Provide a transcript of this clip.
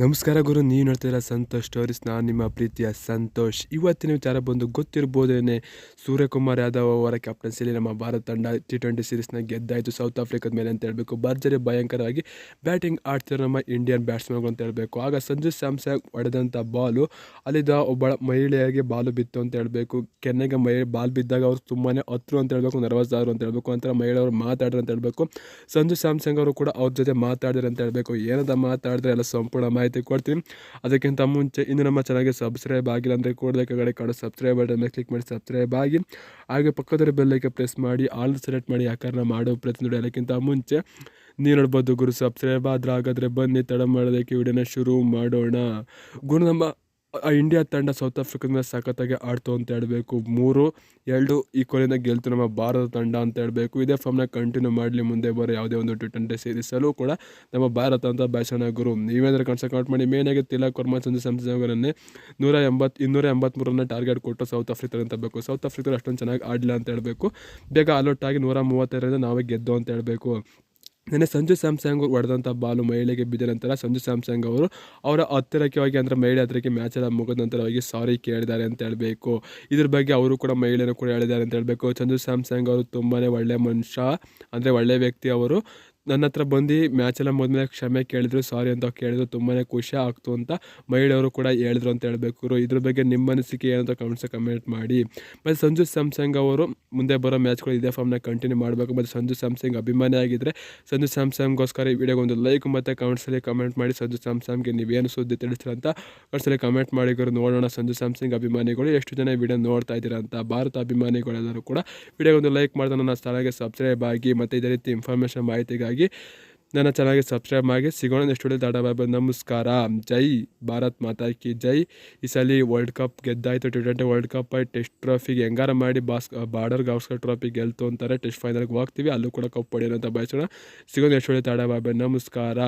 ನಮಸ್ಕಾರ ಗುರು, ನೀವು ನೋಡ್ತಿದ್ದೀರ ಸಂತೋಷ್ ಸ್ಟೋರೀಸ್ ನಾನು ನಿಮ್ಮ ಪ್ರೀತಿಯ ಸಂತೋಷ್. ಇವತ್ತಿನ ವಿಚಾರ ಬಂದು ಗೊತ್ತಿರ್ಬೋದೇನೆ, ಸೂರ್ಯಕುಮಾರ್ ಯಾದವ್ ಅವರ ಕ್ಯಾಪ್ಟನ್ಸಿಯಲ್ಲಿ ನಮ್ಮ ಭಾರತ ತಂಡ ಟಿ ಟ್ವೆಂಟಿ ಸೀರೀಸ್ನ ಗೆದ್ದಾಯಿತು ಸೌತ್ ಆಫ್ರಿಕಾದ ಮೇಲೆ ಅಂತ ಹೇಳಬೇಕು. ಭರ್ಜರಿ ಭಯಂಕರವಾಗಿ ಬ್ಯಾಟಿಂಗ್ ಆಡ್ತಿರೋ ನಮ್ಮ ಇಂಡಿಯನ್ ಬ್ಯಾಟ್ಸ್ಮನ್ಗಳು ಅಂತ ಹೇಳಬೇಕು. ಆಗ ಸಂಜು ಸ್ಯಾಮ್ಸಂಗ್ ಹೊಡೆದಂಥ ಬಾಲು ಅಲ್ಲಿದ್ದ ಒಬ್ಬ ಮಹಿಳೆಯರಿಗೆ ಬಾಲು ಬಿತ್ತು ಅಂತ ಹೇಳಬೇಕು. ಕೆನ್ನೆಗೆ ಮಹಿಳೆ ಬಾಲ್ ಬಿದ್ದಾಗ ಅವರು ತುಂಬಾ ಹತ್ರು ಅಂತ ಹೇಳಬೇಕು ನರ್ವಸ್ ಆದರು ಅಂತ ಹೇಳಬೇಕು. ನಂತರ ಮಹಿಳೆಯವರು ಮಾತಾಡ್ರು ಅಂತ ಹೇಳಬೇಕು. ಸಂಜು ಸ್ಯಾಮ್ಸಂಗ್ ಅವರು ಕೂಡ ಅವ್ರ ಜೊತೆ ಮಾತಾಡಿದ್ರು ಅಂತ ಹೇಳಬೇಕು. ಏನದ ಮಾತಾಡಿದ್ರೆ ಎಲ್ಲ ಸಂಪೂರ್ಣ ಮಾಹಿತಿ ಕೊಡ್ತೀನಿ. ಅದಕ್ಕಿಂತ ಮುಂಚೆ ಇನ್ನು ನಮ್ಮ ಚಾನಲ್ಗೆ ಸಬ್ಸ್ಕ್ರೈಬ್ ಆಗಿಲ್ಲ ಅಂದರೆ ಕೂಡಲೇ ಕಡೆ ಕಾಣೋ ಸಬ್ಸ್ಕ್ರೈಬ್ ಬಟನ್ ಮೇಲೆ ಕ್ಲಿಕ್ ಮಾಡಿ ಸಬ್ಸ್ಕ್ರೈಬ್ ಆಗಿ. ಹಾಗೆ ಪಕ್ಕದಲ್ಲಿ ಬೆಲ್ಲೈಕೆ ಪ್ರೆಸ್ ಮಾಡಿ ಆಲ್ ಸೆಲೆಕ್ಟ್ ಮಾಡಿ ಯಾಕಂದ್ರೆ ಮಾಡೋ ಪ್ರತಿ ನೋಡಿ ಅದಕ್ಕಿಂತ ಮುಂಚೆ ನೀವು ನೋಡ್ಬೋದು ಗುರು ಸಬ್ಸ್ಕ್ರೈಬ್ ಆದ್ರೆ ಹಾಗಾದರೆ ಬನ್ನಿ, ತಡ ಮಾಡೋದಕ್ಕೆ ವಿಡಿಯೋನ ಶುರು ಮಾಡೋಣ. ಗುರು ನಮ್ಮ ಇಂಡಿಯಾ ತಂಡ ಸೌತ್ ಆಫ್ರಿಕಾದ ಮೇಲೆ ಸಖತ್ತಾಗಿ ಆಡ್ತು ಅಂತ ಹೇಳಬೇಕು. ಮೂರು, ಎರಡು ಈ ಕೊನೆಯಿಂದ ಗೆಲ್ತು ನಮ್ಮ ಭಾರತ ತಂಡ ಅಂತ ಹೇಳಬೇಕು. ಇದೇ ಫಾರ್ಮ್ನ ಕಂಟಿನ್ಯೂ ಮಾಡಲಿ, ಮುಂದೆ ಬರೋ ಯಾವುದೇ ಒಂದು ಟಿ ಟ್ವೆಂಟಿ ಸೀರೀಸಲ್ಲೂ ಕೂಡ ನಮ್ಮ ಭಾರತ ಅಂತ ಭಾಷಣ ಗುರು. ನೀವೇನಾದ್ರೂ ಕನ್ಸ ಕೌಂಟ್ ಮಾಡಿ ಮೇನಾಗಿ ತಿಲಕ್ ವರ್ಮಾ, ಸಂಜು ಸ್ಯಾಮ್ಸಂಗರನ್ನೇ ನೂರ ಎಂಬತ್ತು, ಇನ್ನೂರ ಎಂಬತ್ತ್ಮೂರನ್ನ ಟಾರ್ಗೆಟ್ ಕೊಟ್ಟು ಸೌತ್ ಆಫ್ರಿಕಾ ಅಂತ ಬೇಕು ಸೌತ್ ಆಫ್ರಿಕಾ ಅಷ್ಟೊಂದು ಚೆನ್ನಾಗಿ ಆಡಲಿಲ್ಲ ಅಂತ ಹೇಳಬೇಕು. ಬೇಗ ಅಲೌಟ್ ಆಗಿ ನೂರ ಮೂವತ್ತೈದರಿಂದ ನಾವೇ ಗೆದ್ದು ಅಂತ ಹೇಳಬೇಕು. ನೆನ್ನೆ ಸಂಜು ಸ್ಯಾಮ್ಸಂಗ್ ಹೊಡೆದಂಥ ಬಾಲು ಮಹಿಳೆಗೆ ಬಿದ್ದ ನಂತರ ಸಂಜು ಸ್ಯಾಮ್ಸಂಗ್ ಅವರು ಅವರ ಹತ್ತಿರಕ್ಕೆ ಹೋಗಿ ಅಂದರೆ ಮಹಿಳೆ ಹತ್ತಿರಕ್ಕೆ ಮ್ಯಾಚ್ ಎಲ್ಲ ಮುಗಿದ ನಂತರ ಹೋಗಿ ಸಾರಿ ಕೇಳಿದ್ದಾರೆ ಅಂತ ಹೇಳಬೇಕು. ಇದ್ರ ಬಗ್ಗೆ ಅವರು ಕೂಡ ಮಹಿಳೆಯರು ಕೂಡ ಹೇಳಿದ್ದಾರೆ ಅಂತ ಹೇಳಬೇಕು. ಸಂಜು ಸ್ಯಾಮ್ಸಂಗ್ ಅವರು ತುಂಬಾ ಒಳ್ಳೆಯ ಮನುಷ್ಯ, ಅಂದರೆ ಒಳ್ಳೆಯ ವ್ಯಕ್ತಿ ಅವರು. ನನ್ನ ಹತ್ರ ಬಂದು ಮ್ಯಾಚ್ ಎಲ್ಲ ಮುಗಿದ್ಮೇಲೆ ಕ್ಷಮೆ ಕೇಳಿದ್ರು ಸಾರಿ ಅಂತ ಕೇಳಿದ್ರು ತುಂಬಾ ಖುಷಿ ಆಗ್ತು ಅಂತ ಮಹಿಳೆಯವರು ಕೂಡ ಹೇಳಿದ್ರು ಅಂತ ಹೇಳಬೇಕು ಇದ್ರ ಬಗ್ಗೆ ನಿಮ್ಮ ಅನಿಸಿಕೆ ಏನಂತ ಕಮೆಂಟ್ಸ್ ಕಮೆಂಟ್ ಮಾಡಿ. ಮತ್ತು ಸಂಜು ಸ್ಯಾಮ್ಸಂಗ್ ಅವರು ಮುಂದೆ ಬರೋ ಮ್ಯಾಚ್ಗಳು ಇದೇ ಫಾರ್ಮ್ನ ಕಂಟಿನ್ಯೂ ಮಾಡಬೇಕು. ಮತ್ತು ಸಂಜು ಸ್ಯಾಮ್ಸಂಗ್ ಅಭಿಮಾನಿ ಆಗಿದ್ದರೆ ಸಂಜು ಸ್ಯಾಮ್ಸಂಗ್ಗೋಸ್ಕರ ಈ ವಿಡಿಯೋಗೆ ಒಂದು ಲೈಕ್ ಮತ್ತು ಕಮೆಂಟ್ಸಲ್ಲಿ ಕಮೆಂಟ್ ಮಾಡಿ ಸಂಜು ಸ್ಯಾಮ್ಸಂಗ್ಗೆ ನೀವೇನು ಸುದ್ದಿ ತಿಳಿಸ್ತೀರ ಅಂತ ಕಮೆಂಟ್ಸಲ್ಲಿ ಕಮೆಂಟ್ ಮಾಡಿ ಗುರು. ನೋಡೋಣ ಸಂಜು ಸ್ಯಾಮ್ಸಂಗ್ ಅಭಿಮಾನಿಗಳು ಎಷ್ಟು ಜನ ವಿಡಿಯೋ ನೋಡ್ತಾ ಇದ್ದೀರಾ ಅಂತ ಭಾರತ ಅಭಿಮಾನಿಗಳೆಲ್ಲರೂ ಕೂಡ ವಿಡಿಯೋಗೆ ಒಂದು ಲೈಕ್ ಮಾಡಿದ ನನ್ನ ಸ್ಥಳಕ್ಕೆ ಸಬ್ಸ್ಕ್ರೈಬ್ ಆಗಿ ಮತ್ತು ಇದೇ ರೀತಿ ಇನ್ಫಾರ್ಮೇಷನ್ ಮಾಹಿತಿಗಾಗಿ ನನ್ನ ಚಾನಲ್ಗೆ ಸಬ್ಸ್ಕ್ರೈಬ್ ಆಗಿ ಸಿಗೋಣ ನೆಕ್ಸ್ಟ್ ವಿಡಿಯೋ ದಾಡ ಬಾಬಾ ನಮಸ್ಕಾರ. ಜೈ ಭಾರತ್ ಮಾತಾ ಕಿ ಜೈ. ಈ ಸಲ world cup ಗೆದ್ದಾಯಿತು. T twenty world cup test ಟ್ರಾಫಿಗೆ ಹೆಂಗಾರ ಮಾಡಿ ಬಾಸ್ ಬಾರ್ಡರ್ ಗಾಸ್ಕರ್ ಟ್ರೋಫಿ ಗೆಲ್ತು ಅಂತಾರೆ. ಟೆಸ್ಟ್ ಫೈನಲ್ಗೆ ಹೋಗ್ತೀವಿ. ಅಲ್ಲೂ ಕೂಡ ಕಪ್ ಪಡೆಯೋಣ ಅಂತ ಬಯಸೋಣ. ಸಿಗೋಣ ನೆಕ್ಸ್ಟ್ ವಿಡಿಯೋ ದಾಡ ಬಾಬಾ ನಮಸ್ಕಾರ.